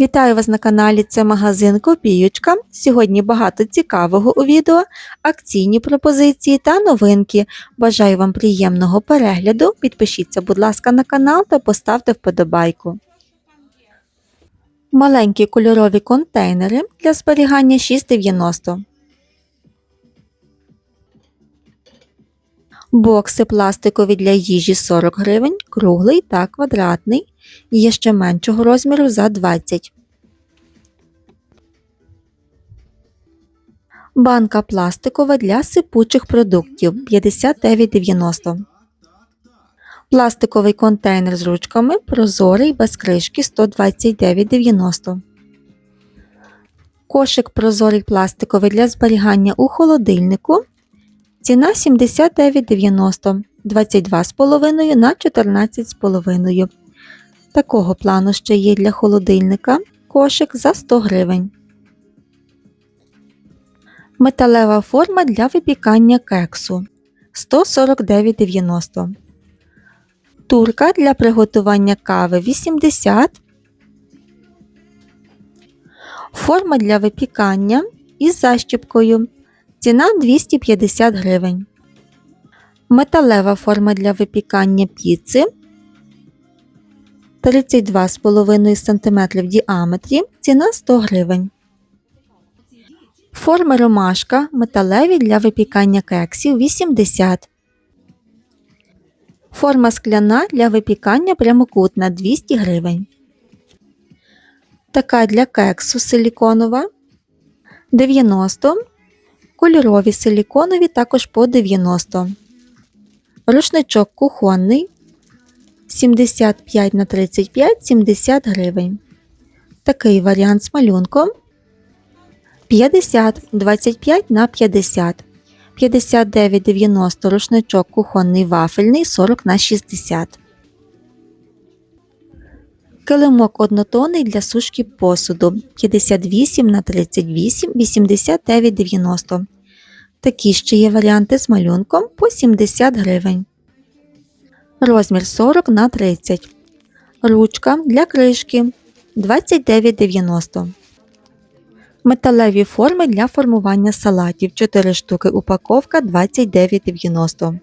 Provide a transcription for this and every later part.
Вітаю вас на каналі. Це магазин Копіючка. Сьогодні багато цікавого у відео, акційні пропозиції та новинки. Бажаю вам приємного перегляду. Підпишіться, будь ласка, на канал та поставте вподобайку. Маленькі кольорові контейнери для зберігання 6,90. Бокси пластикові для їжі 40 гривень, круглий та квадратний. Є ще меншого розміру за 20. Банка пластикова для сипучих продуктів 59,90. Пластиковий контейнер з ручками прозорий без кришки 129,90. Кошик прозорий пластиковий для зберігання у холодильнику. Ціна 79,90 22,5 на 14,5. Такого плану ще є для холодильника кошик за 100 гривень. Металева форма для випікання кексу 149,90. Турка для приготування кави 80. Форма для випікання із защіпкою. Ціна 250 гривень. Металева форма для випікання піци 32,5 см в діаметрі. Ціна 100 гривень. Форми ромашка металеві для випікання кексів 80. Форма скляна для випікання прямокутна 200 гривень. Така для кексу силіконова 90. Кольорові силіконові також по 90. Рушничок кухонний 75 на 35 70 гривень. Такий варіант з малюнком 50 25 на 50. 59,90 рушничок кухонний вафельний 40 на 60. Килимок однотонний для сушки посуду 58 на 38 89,90. Такі ще є варіанти з малюнком по 70 гривень. Розмір 40 на 30. Ручка для кришки 29,90. Металеві форми для формування салатів 4 штуки упаковка 29,90.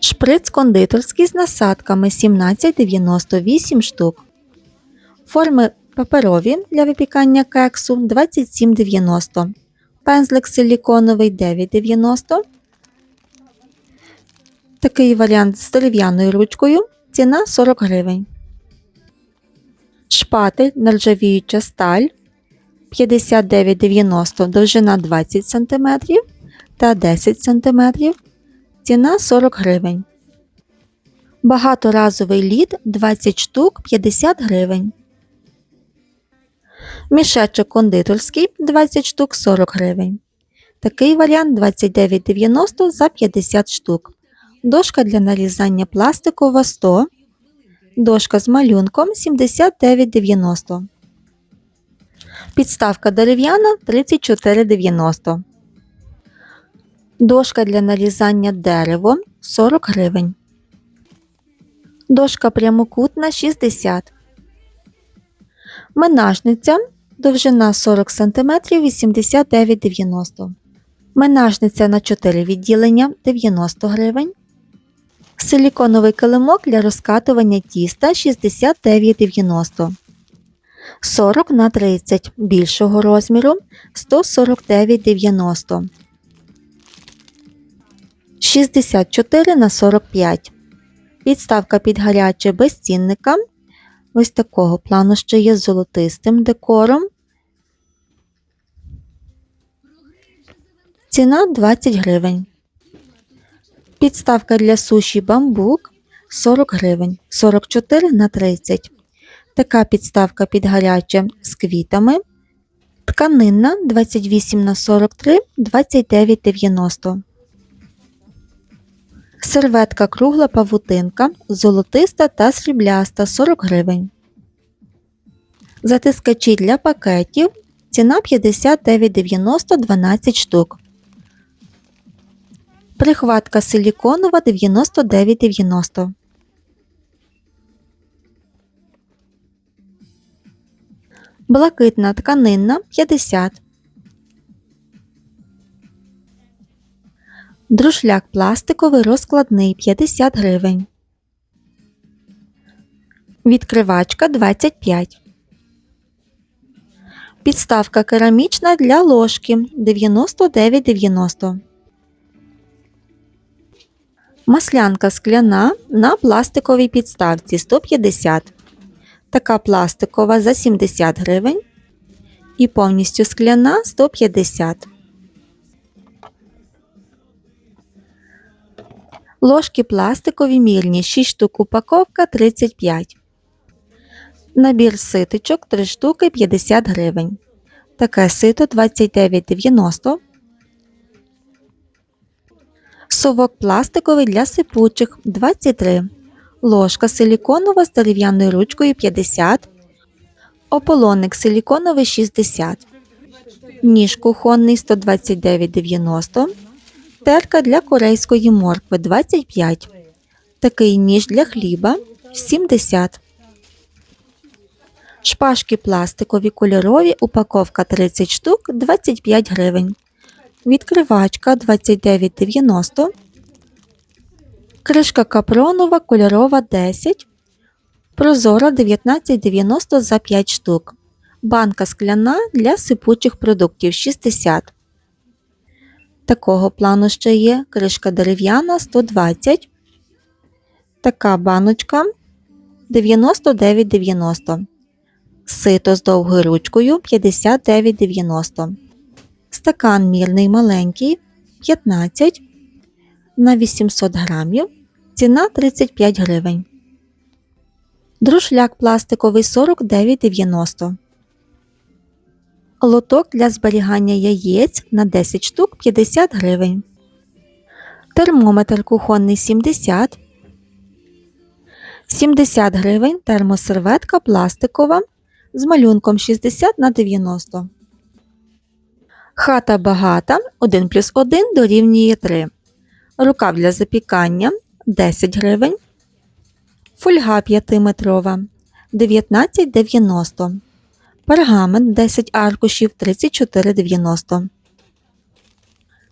Шприц кондитерський з насадками 17,98 штук. Форми паперові для випікання кексу 27,90. Пензлик силіконовий 9,90. Такий варіант з дерев'яною ручкою. Ціна 40 гривень. Шпатель нержавіюча сталь 59,90 довжина 20 см та 10 см. Ціна 40 гривень. Багаторазовий лід 20 штук 50 гривень. Мішечок кондитерський 20 штук 40 гривень. Такий варіант 29,90 за 50 штук. Дошка для нарізання пластикова 100 Дошка з малюнком 79,90. Підставка дерев'яна 34,90. Дошка для нарізання дерево 40 гривень. Дошка прямокутна 60. Менажниця довжина 40 см 89,90. Менажниця на 4 відділення 90 гривень. Силіконовий килимок для розкатування тіста 69,90. 40 на 30 більшого розміру 149,90. 64 на 45. Підставка під гаряче безцінника. Ось такого плану ще є з золотистим декором. Ціна 20 гривень. Підставка для суші бамбук 40 гривень 44 на 30. Така підставка під гаряче з квітами. Тканинна 28 на 43 29,90. Серветка кругла павутинка, золотиста та срібляста 40 гривень. Затискачі для пакетів. Ціна 59,90 12 штук. Прихватка силіконова 99,90. Блакитна тканинна 50. Друшляк пластиковий розкладний 50 гривень. Відкривачка 25. Підставка керамічна для ложки 99,90. Маслянка скляна на пластиковій підставці 150. Така пластикова за 70 гривень. І повністю скляна 150. Ложки пластикові мірні 6 штук упаковка 35. Набір ситочок 3 штуки 50 гривень. Таке сито 29,90. Совок пластиковий для сипучих 23. Ложка силіконова з дерев'яною ручкою 50. Ополонник силіконовий 60. Ніж кухонний 129,90. Терка для корейської моркви 25. Такий ніж для хліба 70. Шпажки пластикові кольорові, упаковка 30 штук 25 гривень. Відкривачка 29,90. Кришка капронова кольорова 10. Прозора 19,90 за 5 штук. Банка скляна для сипучих продуктів 60. Такого плану ще є кришка дерев'яна 120. Така баночка 99,90. Сито з довгою ручкою 59,90. Стакан мірний маленький 15 на 800 грамів. Ціна 35 гривень. Друшляк пластиковий 49,90. Лоток для зберігання яєць на 10 штук 50 гривень. Термометр кухонний 70. 70 гривень термосерветка пластикова з малюнком 60 на 90. Хата багата 1 плюс 1 дорівнює 3. Рукав для запікання 10 гривень. Фольга 5-метрова 19,90. Пергамент 10 аркушів 34,90.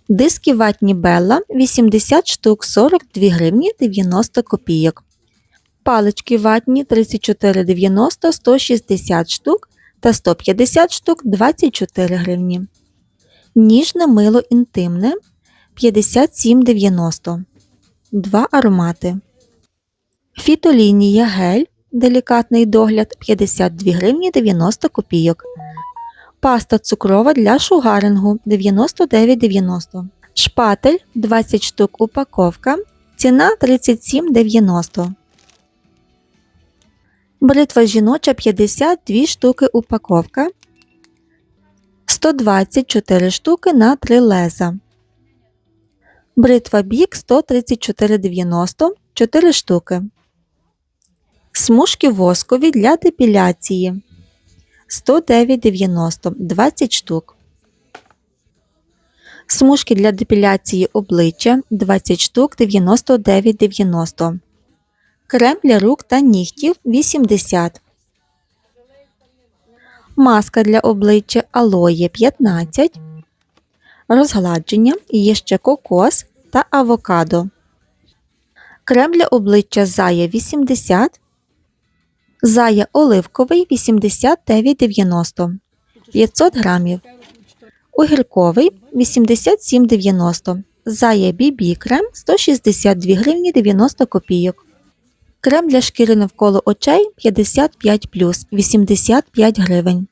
Диски ватні Белла 80 штук 42 гривні 90 копійок. Палички ватні 34,90 160 штук та 150 штук 24 гривні. Ніжне мило інтимне 57,90. Два аромати. Фітолінія гель делікатний догляд 52 гривні 90 копійок. Паста цукрова для шугарингу 99,90. Шпатель 20 штук упаковка. Ціна 37,90. Бритва жіноча 52 штуки упаковка. 124 штуки на 3 леза. Бритва бік 134,90 4 штуки. Смужки воскові для депіляції 109,90 20 штук. Смужки для депіляції обличчя 20 штук 99,90. Крем для рук та нігтів 80. Маска для обличчя алоє 15. Розгладження є ще кокос та авокадо. Крем для обличчя Зая 80. Зая оливковий 89,90 500 грамів. Огірковий 87,90. Зая BB крем 162 гривні 90 копійок. Крем для шкіри навколо очей 55 85 гривень.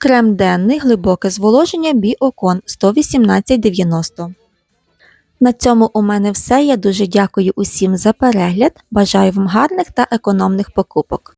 Крем денний глибоке зволоження Біокон 118,90. На цьому у мене все. Я дуже дякую усім за перегляд. Бажаю вам гарних та економних покупок.